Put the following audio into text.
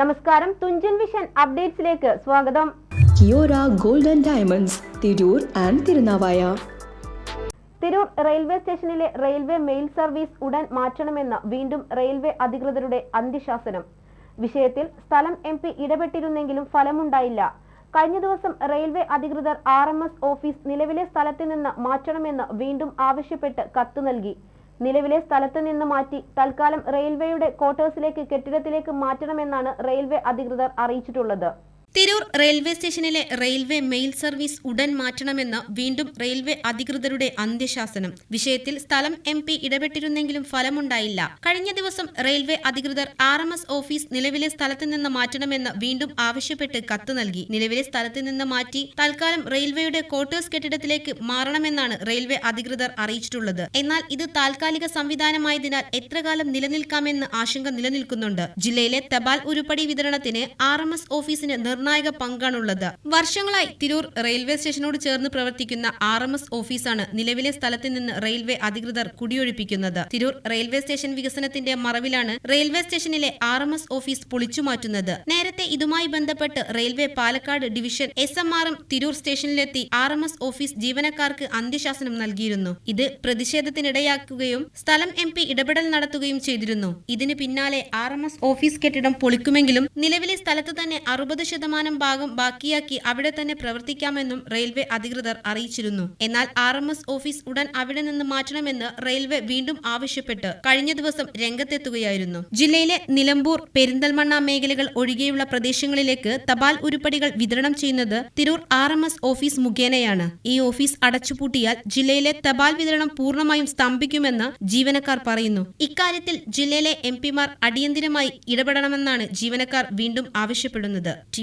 നമസ്കാരം. തുഞ്ചൻ വിഷൻ അപ്ഡേറ്റ്സിലേക്ക് സ്വാഗതം. Kiyora golden diamonds Tirur and Thirunavaya. Tirur railway സ്റ്റേഷനിലെ റെയിൽവേ മെയിൽ സർവീസ് ഉടൻ മാറ്റണമെന്ന് വീണ്ടും റെയിൽവേ അധികൃതരുടെ അന്ത്യശാസനം. വിഷയത്തിൽ സ്ഥലം എം പി ഇടപെട്ടിരുന്നെങ്കിലും ഫലമുണ്ടായില്ല. കഴിഞ്ഞ ദിവസം റെയിൽവേ അധികൃതർ ആർ എം എസ് ഓഫീസ് നിലവിലെ സ്ഥലത്ത് നിന്ന് മാറ്റണമെന്ന് വീണ്ടും ആവശ്യപ്പെട്ട് കത്ത് നൽകി. നിലവിലെ സ്ഥലത്ത് നിന്ന് മാറ്റി തൽക്കാലം റെയിൽവേയുടെ ക്വാർട്ടേഴ്സിലേക്ക് കെട്ടിടത്തിലേക്ക് മാറ്റണമെന്നാണ് റെയിൽവേ അധികൃതർ അറിയിച്ചിട്ടുള്ളത്. തിരൂർ റെയിൽവേ സ്റ്റേഷനിലെ റെയിൽവേ മെയിൽ സർവീസ് ഉടൻ മാറ്റണമെന്ന് വീണ്ടും റെയിൽവേ അധികൃതരുടെ അന്ത്യശാസനം. വിഷയത്തിൽ സ്ഥലം എം പി ഇടപെട്ടിരുന്നെങ്കിലും ഫലമുണ്ടായില്ല. കഴിഞ്ഞ ദിവസം റെയിൽവേ അധികൃതർ ആർ എം എസ് ഓഫീസ് നിലവിലെ സ്ഥലത്ത് നിന്ന് മാറ്റണമെന്ന് വീണ്ടും ആവശ്യപ്പെട്ട് കത്ത് നൽകി. നിലവിലെ സ്ഥലത്ത് നിന്ന് മാറ്റി തൽക്കാലം റെയിൽവേയുടെ ക്വാർട്ടേഴ്സ് കെട്ടിടത്തിലേക്ക് മാറണമെന്നാണ് റെയിൽവേ അധികൃതർ അറിയിച്ചിട്ടുള്ളത്. എന്നാൽ ഇത് താൽക്കാലിക സംവിധാനമായതിനാൽ എത്ര കാലം നിലനിൽക്കാമെന്ന് ആശങ്ക നിലനിൽക്കുന്നുണ്ട്. ജില്ലയിലെ തപാൽ ഉരുപ്പടി വിതരണത്തിന് ആർ എം എസ് ഓഫീസിന് നിർണായക പങ്കാണുള്ളത്. വർഷങ്ങളായി തിരൂർ റെയിൽവേ സ്റ്റേഷനോട് ചേർന്ന് പ്രവർത്തിക്കുന്ന ആർ എം എസ് ഓഫീസാണ് നിലവിലെ സ്ഥലത്ത് നിന്ന് റെയിൽവേ അധികൃതർ കുടിയൊഴിപ്പിക്കുന്നത്. തിരൂർ റെയിൽവേ സ്റ്റേഷൻ വികസനത്തിന്റെ മറവിലാണ് റെയിൽവേ സ്റ്റേഷനിലെ ആർ എം എസ് ഓഫീസ് പൊളിച്ചുമാറ്റുന്നത് നേരത്തെ ഇതുമായി ബന്ധപ്പെട്ട് railway Palakkad division S M ആറും തിരൂർ സ്റ്റേഷനിലെത്തി ആർ എം എസ് ഓഫീസ് ജീവനക്കാർക്ക് അന്ത്യശാസനം നൽകിയിരുന്നു. ഇത് പ്രതിഷേധത്തിനിടയാക്കുകയും സ്ഥലം എം പി ഇടപെടൽ നടത്തുകയും ചെയ്തിരുന്നു. ഇതിന് പിന്നാലെ ആർ എം എസ് ഓഫീസ് കെട്ടിടം പൊളിക്കുമെങ്കിലും നിലവിലെ സ്ഥലത്ത് തന്നെ അറുപത് ശതമാനം ഭാഗം ബാക്കിയാക്കി അവിടെ തന്നെ പ്രവർത്തിക്കാമെന്നും റെയിൽവേ അധികൃതർ അറിയിച്ചിരുന്നു. എന്നാൽ ആർ ഓഫീസ് ഉടൻ അവിടെ നിന്ന് മാറ്റണമെന്ന് റെയിൽവേ വീണ്ടും ആവശ്യപ്പെട്ട് കഴിഞ്ഞ ദിവസം രംഗത്തെത്തുകയായിരുന്നു. ജില്ലയിലെ നിലമ്പൂർ പെരിന്തൽമണ്ണ മേഖലകൾ ഒഴികെയുള്ള പ്രദേശങ്ങളിലേക്ക് തപാൽ ഉരുപ്പടികൾ വിതരണം ചെയ്യുന്നത് തിരൂർ ആർ ഓഫീസ് മുഖേനയാണ്. ഈ ഓഫീസ് അടച്ചുപൂട്ടിയാൽ ജില്ലയിലെ തപാൽ വിതരണം പൂർണമായും സ്തംഭിക്കുമെന്ന് ജീവനക്കാർ പറയുന്നു. ഇക്കാര്യത്തിൽ ജില്ലയിലെ എം അടിയന്തിരമായി ഇടപെടണമെന്നാണ് ജീവനക്കാർ വീണ്ടും ആവശ്യപ്പെടുന്നത്. T